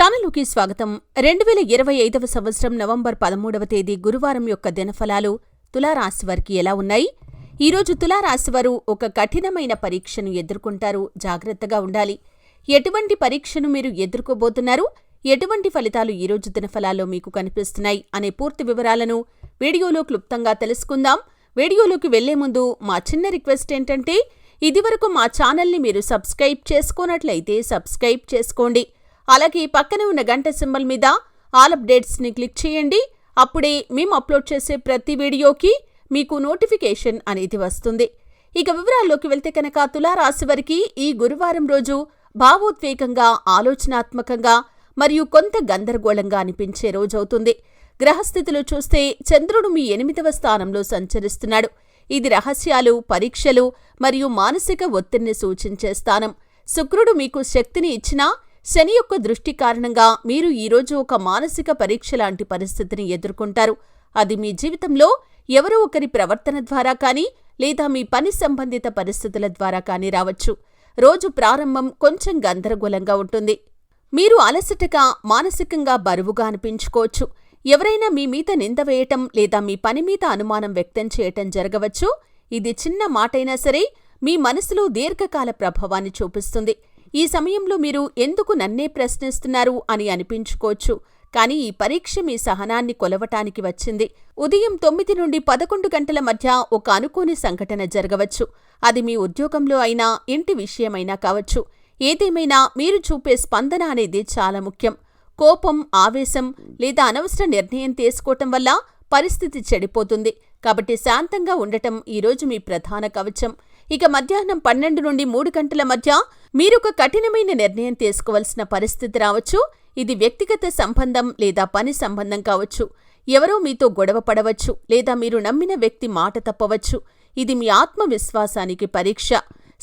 ఛానల్కి స్వాగతం. రెండు వేల ఇరవై ఐదవ సంవత్సరం నవంబర్ పదమూడవ తేదీ గురువారం యొక్క దినఫలాలు తులారాశి వారికి ఎలా ఉన్నాయి? ఈరోజు తులారాశివారు ఒక కఠినమైన పరీక్షను ఎదుర్కొంటారు. జాగ్రత్తగా ఉండాలి. ఎటువంటి పరీక్షను మీరు ఎదుర్కోబోతున్నారు? ఎటువంటి ఫలితాలు ఈరోజు దినఫలాల్లో మీకు కనిపిస్తున్నాయి? అనే పూర్తి వివరాలను వీడియోలో క్లుప్తంగా తెలుసుకుందాం. వీడియోలోకి వెళ్ళే ముందు మా చిన్న రిక్వెస్ట్ ఏంటంటే ఇదివరకు మా ఛానల్ని మీరు సబ్స్క్రైబ్ చేసుకోనట్లయితే సబ్స్క్రైబ్ చేసుకోండి. అలాగే పక్కనే ఉన్న గంట సింబల్ మీద ఆల్ అప్డేట్స్ని క్లిక్ చేయండి. అప్పుడే మేము అప్లోడ్ చేసే ప్రతి వీడియోకి మీకు నోటిఫికేషన్ అనేది వస్తుంది. ఇక వివరాల్లోకి వెళ్తే కనుక తులారాశి వారికి ఈ గురువారం రోజు భావోద్వేగంగా ఆలోచనాత్మకంగా మరియు కొంత గందరగోళంగా అనిపించే రోజవుతుంది గ్రహస్థితులు చూస్తే చంద్రుడు మీ ఎనిమిదవ స్థానంలో సంచరిస్తున్నాడు. ఇది రహస్యాలు పరీక్షలు మరియు మానసిక ఒత్తిడిని సూచించే స్థానం. శుక్రుడు మీకు శక్తిని ఇచ్చినా శని యొక్క దృష్టి కారణంగా మీరు ఈరోజు ఒక మానసిక పరీక్ష లాంటి పరిస్థితిని ఎదుర్కొంటారు. అది మీ జీవితంలో ఎవరో ఒకరి ప్రవర్తన ద్వారా కానీ లేదా మీ పని సంబంధిత పరిస్థితుల ద్వారా కానీ రావచ్చు. రోజు ప్రారంభం కొంచెం గందరగోళంగా ఉంటుంది. మీరు అలసటగా మానసికంగా బరువుగా అనిపించుకోవచ్చు. ఎవరైనా మీ మీద నింద వేయటం లేదా మీ పని మీద అనుమానం వ్యక్తం చేయటం జరగవచ్చు. ఇది చిన్న మాటైనా సరే మీ మనసులో దీర్ఘకాల ప్రభావాన్ని చూపిస్తుంది. ఈ సమయంలో మీరు ఎందుకు నన్నే ప్రశ్నిస్తున్నారు అని అనిపించుకోవచ్చు. కానీ ఈ పరీక్ష మీ సహనాన్ని కొలవటానికి వచ్చింది. ఉదయం తొమ్మిది నుండి పదకొండు గంటల మధ్య ఒక అనుకోని సంఘటన జరగవచ్చు. అది మీ ఉద్యోగంలో అయినా ఇంటి విషయమైనా కావచ్చు. ఏదేమైనా మీరు చూపే స్పందన అనేది చాలా ముఖ్యం. కోపం ఆవేశం లేదా అనవసర నిర్ణయం తీసుకోవటం వల్ల పరిస్థితి చెడిపోతుంది. కాబట్టి శాంతంగా ఉండటం ఈరోజు మీ ప్రధాన కవచం. ఇక మధ్యాహ్నం పన్నెండు నుండి మూడు గంటల మధ్య మీరొక కఠినమైన నిర్ణయం తీసుకోవలసిన పరిస్థితి రావచ్చు. ఇది వ్యక్తిగత సంబంధం లేదా పని సంబంధం కావచ్చు. ఎవరో మీతో గొడవ పడవచ్చు లేదా మీరు నమ్మిన వ్యక్తి మాట తప్పవచ్చు. ఇది మీ ఆత్మవిశ్వాసానికి పరీక్ష.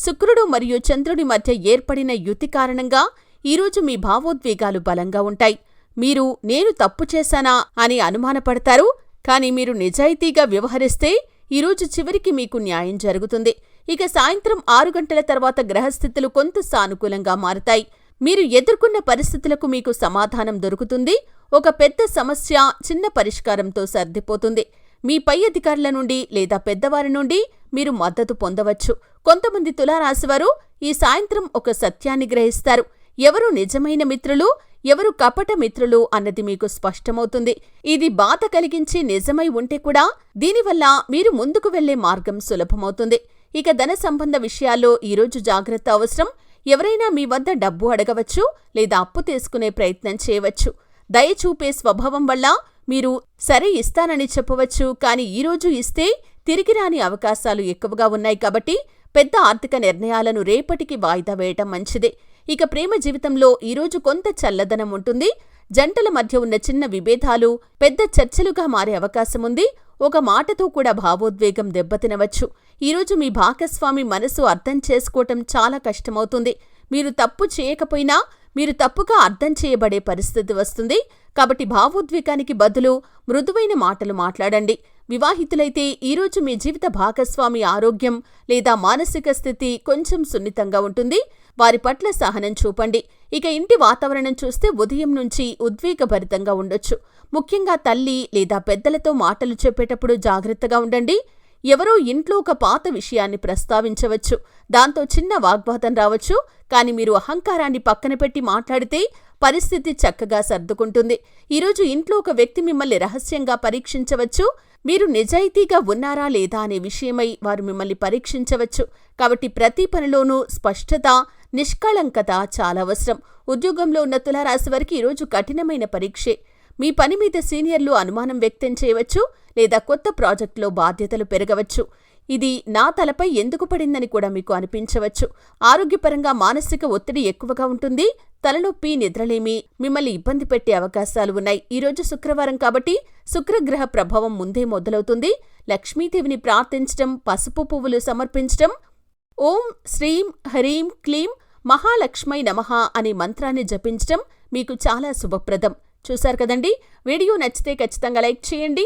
శుక్రుడు మరియు చంద్రుడి మధ్య ఏర్పడిన యుతి కారణంగా ఈరోజు మీ భావోద్వేగాలు బలంగా ఉంటాయి. మీరు నేను తప్పు చేశానా అని అనుమానపడతారు. కానీ మీరు నిజాయితీగా వ్యవహరిస్తే ఈరోజు చివరికి మీకు న్యాయం జరుగుతుంది. ఇక సాయంత్రం ఆరు గంటల తర్వాత గ్రహస్థితులు కొంత సానుకూలంగా మారతాయి. మీరు ఎదుర్కొన్న పరిస్థితులకు మీకు సమాధానం దొరుకుతుంది. ఒక పెద్ద సమస్య చిన్న పరిష్కారంతో సర్దిపోతుంది. మీ పై అధికారుల నుండి లేదా పెద్దవారి నుండి మీరు మద్దతు పొందవచ్చు. కొంతమంది తులారాశివారు ఈ సాయంత్రం ఒక సత్యాన్ని గ్రహిస్తారు. ఎవరు నిజమైన మిత్రులు ఎవరు కపట మిత్రులు అన్నది మీకు స్పష్టమవుతుంది. ఇది బాధ కలిగించి నిజమై ఉంటే కూడా దీనివల్ల మీరు ముందుకు వెళ్ళే మార్గం సులభమవుతుంది. ఇక ధన సంబంధ విషయాల్లో ఈరోజు జాగ్రత్త అవసరం. ఎవరైనా మీ వద్ద డబ్బు అడగవచ్చు లేదా అప్పు తీసుకునే ప్రయత్నం చేయవచ్చు. దయ చూపే స్వభావం వల్ల మీరు సరే ఇస్తానని చెప్పవచ్చు. కానీ ఈరోజు ఇస్తే తిరిగి రాని అవకాశాలు ఎక్కువగా ఉన్నాయి కాబట్టి పెద్ద ఆర్థిక నిర్ణయాలను రేపటికి వాయిదా వేయటం మంచిదే. ఇక ప్రేమ జీవితంలో ఈరోజు కొంత చల్లదనం ఉంటుంది. జంటల మధ్య ఉన్న చిన్న విభేదాలు పెద్ద చర్చలుగా మారే అవకాశముంది ఒక మాటతో కూడా భావోద్వేగం దెబ్బతినవచ్చు. ఈరోజు మీ భాగస్వామి మనసు అర్థం చేసుకోవటం చాలా కష్టమవుతుంది. మీరు తప్పు చేయకపోయినా మీరు తప్పుగా అర్థం చేయబడే పరిస్థితి వస్తుంది. కాబట్టి భావోద్వేగానికి బదులు మృదువైన మాటలు మాట్లాడండి. వివాహితులైతే ఈరోజు మీ జీవిత భాగస్వామి ఆరోగ్యం లేదా మానసిక స్థితి కొంచెం సున్నితంగా ఉంటుంది. వారి పట్ల సహనం చూపండి. ఇక ఇంటి వాతావరణం చూస్తే ఉదయం నుంచి ఉద్వేగభరితంగా ఉండొచ్చు. ముఖ్యంగా తల్లి లేదా పెద్దలతో మాటలు చెప్పేటప్పుడు జాగ్రత్తగా ఉండండి. ఎవరో ఇంట్లో ఒక పాత విషయాన్ని ప్రస్తావించవచ్చు. దాంతో చిన్న వాగ్వాదం రావచ్చు. కాని మీరు అహంకారాన్ని పక్కన పెట్టి మాట్లాడితే పరిస్థితి చక్కగా సర్దుకుంటుంది. ఈరోజు ఇంట్లో ఒక వ్యక్తి మిమ్మల్ని రహస్యంగా పరీక్షించవచ్చు. మీరు నిజాయితీగా ఉన్నారా లేదా అనే విషయమై వారు మిమ్మల్ని పరీక్షించవచ్చు. కాబట్టి ప్రతి పనిలోనూ స్పష్టత నిష్కళంకత చాలా అవసరం. ఉద్యోగంలో ఉన్న తులారాశి వారికి ఈరోజు కఠినమైన పరీక్షే. మీ పని మీద సీనియర్లు అనుమానం వ్యక్తం చేయవచ్చు లేదా కొత్త ప్రాజెక్టులో బాధ్యతలు పెరగవచ్చు. ఇది నా తలపై ఎందుకు పడిందని కూడా మీకు అనిపించవచ్చు. ఆరోగ్యపరంగా మానసిక ఒత్తిడి ఎక్కువగా ఉంటుంది. తలనొప్పి నిద్రలేమి మిమ్మల్ని ఇబ్బంది పెట్టే అవకాశాలు ఉన్నాయి. ఈరోజు శుక్రవారం కాబట్టి శుక్రగ్రహ ప్రభావం ముందే మొదలవుతుంది. లక్ష్మీదేవిని ప్రార్థించటం పసుపు పువ్వులు సమర్పించటం ఓం శ్రీం హరీం క్లీం మహాలక్ష్మై నమః అనే మంత్రాన్ని జపించటం మీకు చాలా శుభప్రదం. చూశారు కదండి? వీడియో నచ్చితే ఖచ్చితంగా లైక్ చేయండి.